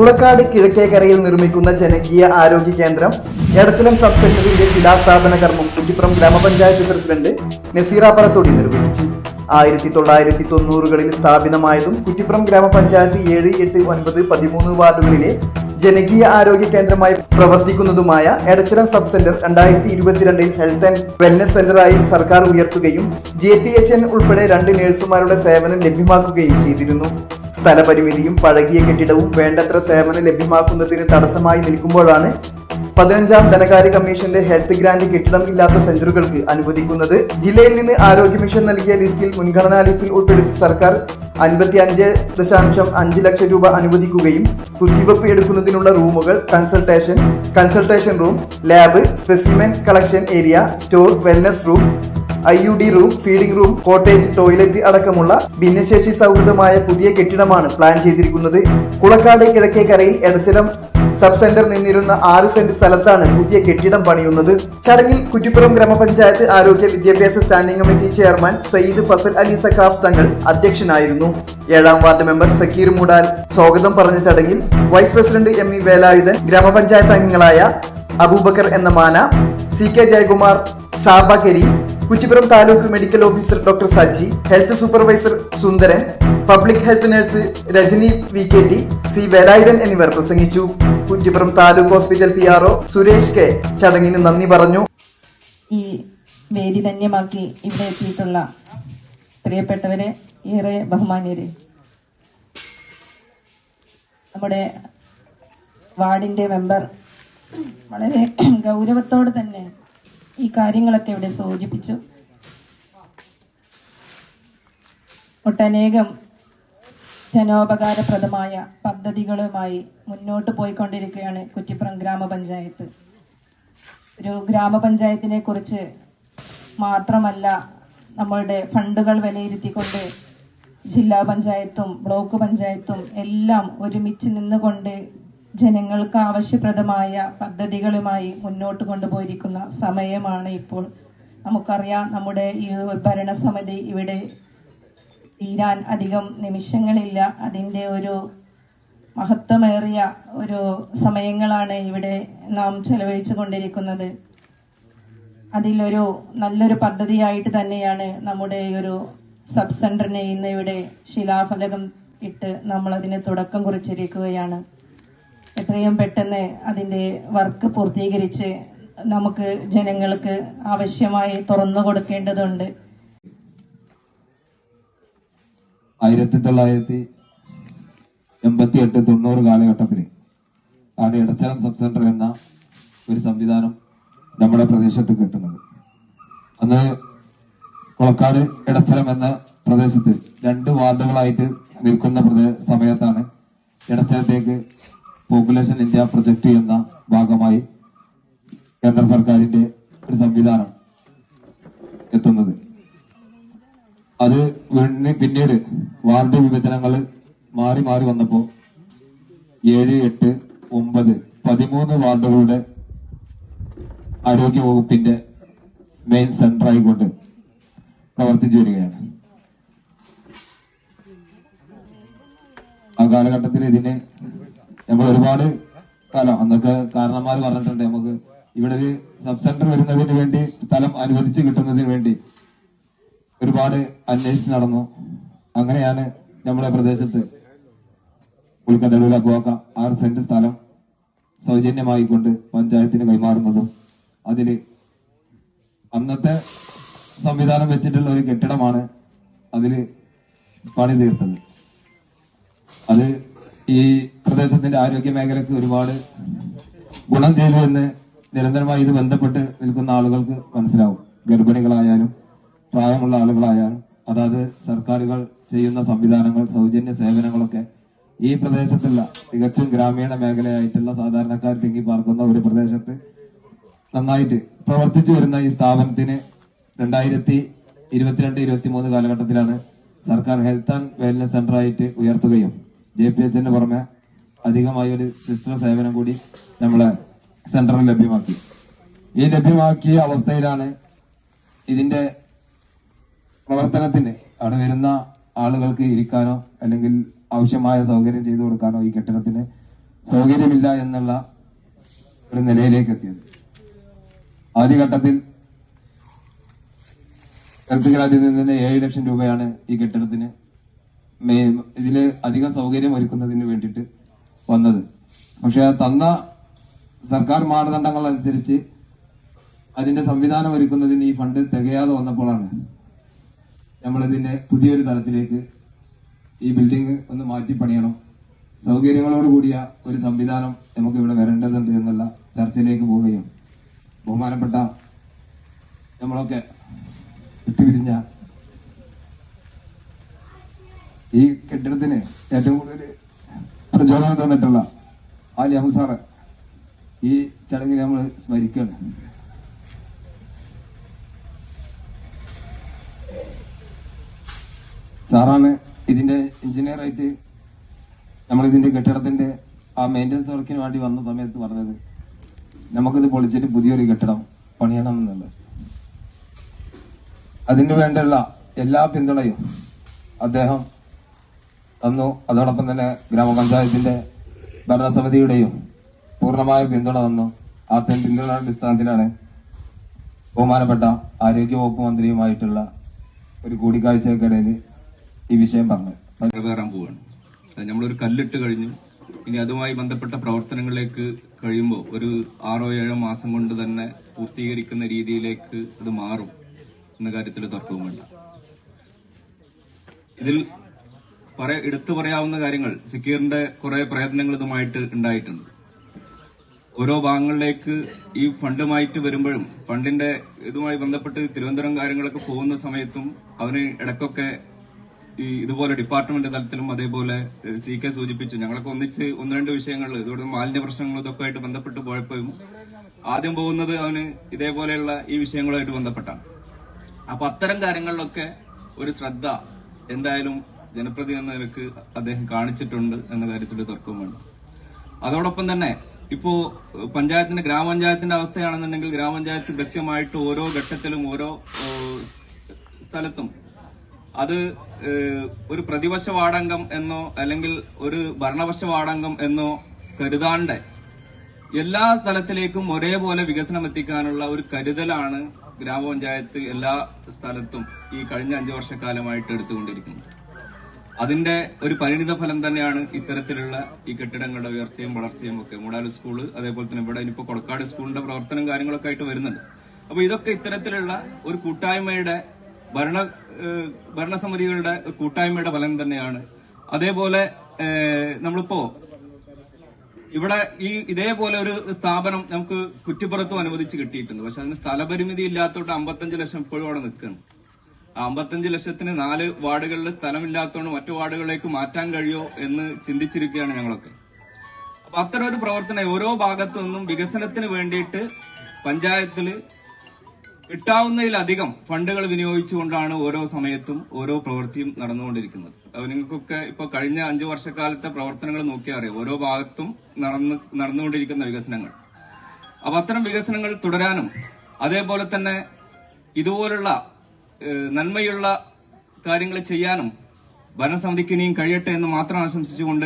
കുളക്കാട് കിഴക്കേക്കരയിൽ നിർമ്മിക്കുന്ന ജനകീയ ആരോഗ്യ കേന്ദ്രം എടച്ചലം സബ് സെന്ററിന്റെ ശിലാസ്ഥാപന കർമ്മം കുറ്റിപ്പുറം ഗ്രാമപഞ്ചായത്ത് പ്രസിഡന്റ് നസീറ പറത്തോടി നിർവഹിച്ചു. ആയിരത്തി തൊള്ളായിരത്തി തൊണ്ണൂറുകളിൽ സ്ഥാപിതമായതും കുറ്റിപ്പുറം ഗ്രാമപഞ്ചായത്ത് ഏഴ് എട്ട് ഒൻപത് പതിമൂന്ന് വാർഡുകളിലെ ജനകീയ ആരോഗ്യ കേന്ദ്രമായി പ്രവർത്തിക്കുന്നതുമായ എടച്ചിലം സബ് സെന്റർ രണ്ടായിരത്തി ഇരുപത്തിരണ്ടിൽ ഹെൽത്ത് ആൻഡ് വെൽനസ് സെന്ററായി സർക്കാർ ഉയർത്തുകയും ജെ പി എച്ച് എൻ ഉൾപ്പെടെ രണ്ട് നഴ്സുമാരുടെ സേവനം ലഭ്യമാക്കുകയും ചെയ്തിരുന്നു. സ്ഥലപരിമിതിയും പഴകിയ കെട്ടിടവും വേണ്ടത്ര സേവനം ലഭ്യമാക്കുന്നതിന് തടസ്സമായി നിൽക്കുമ്പോഴാണ് പതിനഞ്ചാം ധനകാര്യ കമ്മീഷന്റെ ഹെൽത്ത് ഗ്രാന്റ് കെട്ടിടം ഇല്ലാത്ത സെന്ററുകൾക്ക് അനുവദിക്കുന്നത്. ജില്ലയിൽ നിന്ന് ആരോഗ്യ മിഷൻ നൽകിയ ലിസ്റ്റിൽ മുൻഗണനാ ലിസ്റ്റിൽ ഉൾപ്പെടുത്തി സർക്കാർ അൻപത്തി അഞ്ച് ദശാംശം അഞ്ച് ലക്ഷം രൂപ അനുവദിക്കുകയും കുത്തിവെപ്പ് എടുക്കുന്നതിനുള്ള റൂമുകൾ consultation consultation room lab specimen collection area store wellness room I U D room feeding room cottage toilet അടക്കമുള്ള ഭിന്നശേഷി സൗഹൃദമായ പുതിയ കെട്ടിടമാണ് പ്ലാൻ ചെയ്തിരിക്കുന്നത്. കുളക്കാട് കിഴക്കേക്കരയിൽ എടച്ചിലം സബ് സെന്റർ നിന്നിരുന്ന ആറ് സെന്റ് സ്ഥലത്താണ് പുതിയ കെട്ടിടം പണിയുന്നത്. ചടങ്ങിൽ കുറ്റിപ്പുറം ഗ്രാമപഞ്ചായത്ത് ആരോഗ്യ വിദ്യാഭ്യാസ standing committee chairman Sayyid Fazal Ali Sakhaf Thangal അധ്യക്ഷനായിരുന്നു. ഏഴാം വാർഡ് മെമ്പർ സക്കീർ മുടാൽ സ്വാഗതം പറഞ്ഞ ചടങ്ങിൽ vice president M E Velayudhan ഗ്രാമപഞ്ചായത്ത് അംഗങ്ങളായ അബൂബക്കർ എന്ന മാന C K Jayakumar Saba Karim Kuttippuram taluk medical officer doctor Saji health supervisor Sundaran public health nurse Rajani V K T C Velayudhan എന്നിവർ പ്രസംഗിച്ചു. Kuttippuram taluk hospital P R Suresh K ചടങ്ങിന് നന്ദി പറഞ്ഞു. ഈ വേദി ധന്യമാക്കി ഇവിടെ എത്തിയിട്ടുള്ള പ്രിയപ്പെട്ടവരെ ഏറെ ബഹുമാന്യരെ. നമ്മുടെ വാർഡിന്റെ മെമ്പർ വളരെ ഗൗരവത്തോട് തന്നെ ഈ കാര്യങ്ങളൊക്കെ ഇവിടെ സൂചിപ്പിച്ചു. ഒട്ടനേകം ജനോപകാരപ്രദമായ പദ്ധതികളുമായി മുന്നോട്ട് പോയിക്കൊണ്ടിരിക്കുകയാണ് കുറ്റിപ്പുറം ഗ്രാമപഞ്ചായത്ത്. ഒരു ഗ്രാമപഞ്ചായത്തിനെ കുറിച്ച് മാത്രമല്ല നമ്മളുടെ ഫണ്ടുകൾ വിലയിരുത്തിക്കൊണ്ട് ജില്ലാ പഞ്ചായത്തും ബ്ലോക്ക് പഞ്ചായത്തും എല്ലാം ഒരുമിച്ച് നിന്നുകൊണ്ട് ജനങ്ങൾക്ക് ആവശ്യപ്രദമായ പദ്ധതികളുമായി മുന്നോട്ട് കൊണ്ടുപോയിരിക്കുന്ന സമയമാണ് ഇപ്പോൾ. നമുക്കറിയാം നമ്മുടെ ഈ ഭരണസമിതി ഇവിടെ തീരാൻ അധികം നിമിഷങ്ങളില്ല. അതിന്റെ ഒരു മഹത്വമേറിയ ഒരു സമയങ്ങളാണ് ഇവിടെ നാം ചെലവഴിച്ചു കൊണ്ടിരിക്കുന്നത്. അതിലൊരു നല്ലൊരു പദ്ധതിയായിട്ട് തന്നെയാണ് നമ്മുടെ ഈ ഒരു സബ് സെന്ററിനെ ഇന്ന് ഇവിടെ ശിലാഫലകം ഇട്ട് നമ്മൾ അതിന് തുടക്കം കുറിച്ചിരിക്കുകയാണ്. എത്രയും പെട്ടെന്ന് അതിന്റെ വർക്ക് പൂർത്തീകരിച്ച് നമുക്ക് ജനങ്ങൾക്ക് ആവശ്യമായി തുറന്നു കൊടുക്കേണ്ടതുണ്ട്. ആയിരത്തി തൊള്ളായിരത്തി എൺപത്തി എട്ട് തൊണ്ണൂറ് കാലഘട്ടത്തിൽ ആണ് ഇടച്ചലം സബ് സെന്റർ എന്ന ഒരു സംവിധാനം നമ്മുടെ പ്രദേശത്തേക്ക് എത്തുന്നത്. അന്ന് കുളക്കാട് ഇടച്ചലം എന്ന പ്രദേശത്ത് രണ്ട് വാർഡുകളായിട്ട് നിൽക്കുന്ന സമയത്താണ് ഇടച്ചലത്തേക്ക് പോപ്പുലേഷൻ ഇന്ത്യ പ്രൊജക്ട് എന്ന ഭാഗമായി കേന്ദ്ര സർക്കാരിന്റെ ഒരു സംവിധാനം എത്തുന്നത്. അത് പിന്നീട് വാർഡ് വിഭജനങ്ങൾ മാറി മാറി വന്നപ്പോ ഏഴ് എട്ട് ഒമ്പത് പതിമൂന്ന് വാർഡുകളുടെ ആരോഗ്യ വകുപ്പിന്റെ മെയിൻ സെന്റർ ആയിക്കൊണ്ട് പ്രവർത്തിച്ചു വരികയാണ്. ആ കാലഘട്ടത്തിൽ ഇതിന് നമ്മൾ ഒരുപാട് കാലം അന്നൊക്കെ കാരണന്മാർ പറഞ്ഞിട്ടുണ്ട് നമുക്ക് ഇവിടെ ഒരു സബ് സെന്റർ വരുന്നതിന് വേണ്ടി സ്ഥലം അനുവദിച്ച് കിട്ടുന്നതിന് വേണ്ടി ഒരുപാട് അന്വേഷിച്ച് നടന്നു. അങ്ങനെയാണ് നമ്മുടെ പ്രദേശത്ത് പുളിക്കതടൂല പോക്ക ആറ് സെന്റ് സ്ഥലം സൗജന്യമായിക്കൊണ്ട് പഞ്ചായത്തിന് കൈമാറുന്നതും അതിൽ അന്നത്തെ സംവിധാനം വെച്ചിട്ടുള്ള ഒരു കെട്ടിടമാണ് അതിൽ പണി തീർത്തത് അത് ഈ പ്രദേശത്തിന്റെ ആരോഗ്യ മേഖലക്ക് ഒരുപാട് ഗുണം ചെയ്തു എന്ന് നിരന്തരമായി ഇത് ബന്ധപ്പെട്ട് നിൽക്കുന്ന ആളുകൾക്ക് മനസ്സിലാവും. ഗർഭിണികളായാലും പ്രായമുള്ള ആളുകളായാലും അതായത് സർക്കാരുകൾ ചെയ്യുന്ന സംവിധാനങ്ങൾ സൗജന്യ സേവനങ്ങളൊക്കെ ഈ പ്രദേശത്തുള്ള തികച്ചും ഗ്രാമീണ മേഖലയായിട്ടുള്ള സാധാരണക്കാർ തിങ്ങി പാർക്കുന്ന ഒരു പ്രദേശത്ത് നന്നായിട്ട് പ്രവർത്തിച്ചു വരുന്ന ഈ സ്ഥാപനത്തിന് രണ്ടായിരത്തി ഇരുപത്തിരണ്ട് ഇരുപത്തി മൂന്ന് കാലഘട്ടത്തിലാണ് സർക്കാർ ഹെൽത്ത് ആൻഡ് വെൽനസ് സെന്ററായിട്ട് ഉയർത്തുകയും ജെ പി എച്ചിന് പുറമെ അധികമായി ഒരു സിസ്റ്റർ സേവനം കൂടി നമ്മളെ സെന്ററിൽ ലഭ്യമാക്കി. ഈ ലഭ്യമാക്കിയ അവസ്ഥയിലാണ് ഇതിന്റെ പ്രവർത്തനത്തിന് അവിടെ വരുന്ന ആളുകൾക്ക് ഇരിക്കാനോ അല്ലെങ്കിൽ ആവശ്യമായ സൗകര്യം ചെയ്തു കൊടുക്കാനോ ഈ കെട്ടിടത്തിന് സൗകര്യമില്ല എന്നുള്ള ഒരു നിലയിലേക്ക് എത്തിയത്. ആദ്യഘട്ടത്തിൽ ഹെൽത്ത് ഗ്രാൻഡിൽ നിന്ന് ഏഴ് ലക്ഷം രൂപയാണ് ഈ കെട്ടിടത്തിന് ഇതിൽ അധിക സൗകര്യം ഒരുക്കുന്നതിന് വേണ്ടിയിട്ട് വന്നത്. പക്ഷെ തന്ന സർക്കാർ മാനദണ്ഡങ്ങൾ അനുസരിച്ച് അതിന്റെ സംവിധാനം ഒരുക്കുന്നതിന് ഈ ഫണ്ട് തികയാതെ വന്നപ്പോഴാണ് നമ്മളിതിന്റെ പുതിയൊരു തലത്തിലേക്ക് ഈ ബിൽഡിംഗ് ഒന്ന് മാറ്റി പണിയണം സൗകര്യങ്ങളോട് കൂടിയ ഒരു സംവിധാനം നമുക്ക് ഇവിടെ വരേണ്ടതുണ്ട് എന്നുള്ള ചർച്ചയിലേക്ക് പോവുകയും ബഹുമാനപ്പെട്ട നമ്മളൊക്കെ വിട്ടുപിരിഞ്ഞ ഈ കെട്ടിടത്തിന് ഏറ്റവും കൂടുതൽ പ്രചോദനം തന്നിട്ടുള്ള ആലി അഹമ്മദ് ഈ ചടങ്ങിൽ നമ്മൾ സ്മരിക്കുകയാണ്. സാറാണ് ഇതിന്റെ എഞ്ചിനീയറായിട്ട് നമ്മൾ ഇതിന്റെ കെട്ടിടത്തിന്റെ ആ മെയിന്റനൻസ് വർക്കിന് വേണ്ടി വന്ന സമയത്ത് പറഞ്ഞത് നമുക്കിത് പൊളിച്ചിട്ട് പുതിയൊരു കെട്ടിടം പണിയണം എന്നുള്ളത്. അതിനു വേണ്ടുള്ള എല്ലാ പിന്തുണയും അദ്ദേഹം തന്നു. അതോടൊപ്പം തന്നെ ഗ്രാമപഞ്ചായത്തിന്റെ ഭരണസമിതിയുടെയും പൂർണമായ പിന്തുണ തന്നു. ആ പിന്തുണ അടിസ്ഥാനത്തിലാണ് ബഹുമാനപ്പെട്ട ആരോഗ്യവകുപ്പ് മന്ത്രിയുമായിട്ടുള്ള ഒരു കൂടിക്കാഴ്ചക്കിടയിൽ ഈ വിഷയം പറഞ്ഞത്. നിറവേറാൻ പോവുകയാണ് നമ്മളൊരു കല്ലിട്ട് കഴിഞ്ഞു. ഇനി അതുമായി ബന്ധപ്പെട്ട പ്രവർത്തനങ്ങളിലേക്ക് കഴിയുമ്പോൾ ഒരു ആറോ ഏഴോ മാസം കൊണ്ട് തന്നെ പൂർത്തീകരിക്കുന്ന രീതിയിലേക്ക് അത് മാറും എന്ന കാര്യത്തിൽ തർക്കവും വേണ്ട ഇതിൽ പറ എടുത്തു പറയാവുന്ന കാര്യങ്ങൾ സിക്കീറിന്റെ കുറെ പ്രയത്നങ്ങൾ ഇതുമായിട്ട് ഉണ്ടായിട്ടുണ്ട്. ഓരോ ഭാഗങ്ങളിലേക്ക് ഈ ഫണ്ടുമായിട്ട് വരുമ്പോഴും ഫണ്ടിന്റെ ഇതുമായി ബന്ധപ്പെട്ട് തിരുവനന്തപുരം കാര്യങ്ങളൊക്കെ പോകുന്ന സമയത്തും അവന് ഇടയ്ക്കൊക്കെ ഈ ഇതുപോലെ ഡിപ്പാർട്ട്മെന്റ് തലത്തിലും അതേപോലെ സി കെ സൂചിപ്പിച്ചു. ഞങ്ങളൊക്കെ ഒന്നിച്ച് ഒന്ന് രണ്ട് വിഷയങ്ങൾ ഇതുപോലെ മാലിന്യ പ്രശ്നങ്ങളും ഇതൊക്കെ ആയിട്ട് ബന്ധപ്പെട്ട് പോയപ്പോഴും ആദ്യം പോകുന്നത് അവന് ഇതേപോലെയുള്ള ഈ വിഷയങ്ങളുമായിട്ട് ബന്ധപ്പെട്ടാണ്. അപ്പൊ അത്തരം കാര്യങ്ങളിലൊക്കെ ഒരു ശ്രദ്ധ എന്തായാലും ജനപ്രതി എന്ന നിലയ്ക്ക് അദ്ദേഹം കാണിച്ചിട്ടുണ്ട് എന്ന കാര്യത്തിൽ തർക്കവും വേണ്ട. അതോടൊപ്പം തന്നെ ഇപ്പോ പഞ്ചായത്തിന്റെ ഗ്രാമപഞ്ചായത്തിന്റെ അവസ്ഥയാണെന്നുണ്ടെങ്കിൽ ഗ്രാമപഞ്ചായത്ത് കൃത്യമായിട്ട് ഓരോ ഘട്ടത്തിലും ഓരോ സ്ഥലത്തും അത് ഒരു പ്രതിപക്ഷ വാടങ്കം എന്നോ അല്ലെങ്കിൽ ഒരു ഭരണപക്ഷ വാടങ്കം എന്നോ കരുതാണ്ട് എല്ലാ തലത്തിലേക്കും ഒരേപോലെ വികസനം എത്തിക്കാനുള്ള ഒരു കരുതലാണ് ഗ്രാമപഞ്ചായത്ത് എല്ലാ സ്ഥലത്തും ഈ കഴിഞ്ഞ അഞ്ചു വർഷക്കാലമായിട്ട് എടുത്തുകൊണ്ടിരിക്കുന്നത്. അതിന്റെ ഒരു പരിണിത ഫലം തന്നെയാണ് ഇത്തരത്തിലുള്ള ഈ കെട്ടിടങ്ങളുടെ ഉയർച്ചയും വളർച്ചയും ഒക്കെ. മൂടാല സ്കൂൾ അതേപോലെ തന്നെ ഇവിടെ ഇനിയിപ്പോ കൊളക്കാട് സ്കൂളിന്റെ പ്രവർത്തനം കാര്യങ്ങളൊക്കെ ആയിട്ട് വരുന്നുണ്ട്. അപ്പൊ ഇതൊക്കെ ഇത്തരത്തിലുള്ള ഒരു കൂട്ടായ്മയുടെ ഭരണ ഭരണസമിതികളുടെ കൂട്ടായ്മയുടെ ഫലം തന്നെയാണ്. അതേപോലെ നമ്മളിപ്പോ ഇവിടെ ഈ ഇതേപോലെ ഒരു സ്ഥാപനം നമുക്ക് കുറ്റിപ്പുറത്തും അനുവദിച്ച് കിട്ടിയിട്ടുണ്ട്. പക്ഷെ അതിന് സ്ഥലപരിമിതി ഇല്ലാത്തോട്ട് അമ്പത്തഞ്ച് ലക്ഷം ഇപ്പോഴും അവിടെ നിൽക്കുകയാണ്. ആ അമ്പത്തഞ്ച് ലക്ഷത്തിന് നാല് വാർഡുകളിൽ സ്ഥലമില്ലാത്തതുകൊണ്ട് മറ്റു വാർഡുകളിലേക്ക് മാറ്റാൻ കഴിയോ എന്ന് ചിന്തിച്ചിരിക്കുകയാണ് ഞങ്ങളൊക്കെ. അപ്പൊ അത്തരം ഒരു പ്രവർത്തനം ഓരോ ഭാഗത്തു നിന്നും വികസനത്തിന് വേണ്ടിയിട്ട് പഞ്ചായത്തിൽ കിട്ടാവുന്നതിലധികം ഫണ്ടുകൾ വിനിയോഗിച്ചുകൊണ്ടാണ് ഓരോ സമയത്തും ഓരോ പ്രവൃത്തിയും നടന്നുകൊണ്ടിരിക്കുന്നത്. അത് നിങ്ങൾക്കൊക്കെ ഇപ്പൊ കഴിഞ്ഞ അഞ്ചു വർഷക്കാലത്തെ പ്രവർത്തനങ്ങൾ നോക്കിയാൽ അറിയാം. ഓരോ ഭാഗത്തും നടന്നു നടന്നുകൊണ്ടിരിക്കുന്ന വികസനങ്ങൾ. അപ്പൊ അത്തരം വികസനങ്ങൾ തുടരാനും അതേപോലെ തന്നെ ഇതുപോലുള്ള നന്മയുള്ള കാര്യങ്ങൾ ചെയ്യാനും ഭരണസമിതിക്ക് ഇനിയും കഴിയട്ടെ എന്ന് മാത്രം ആശംസിച്ചുകൊണ്ട്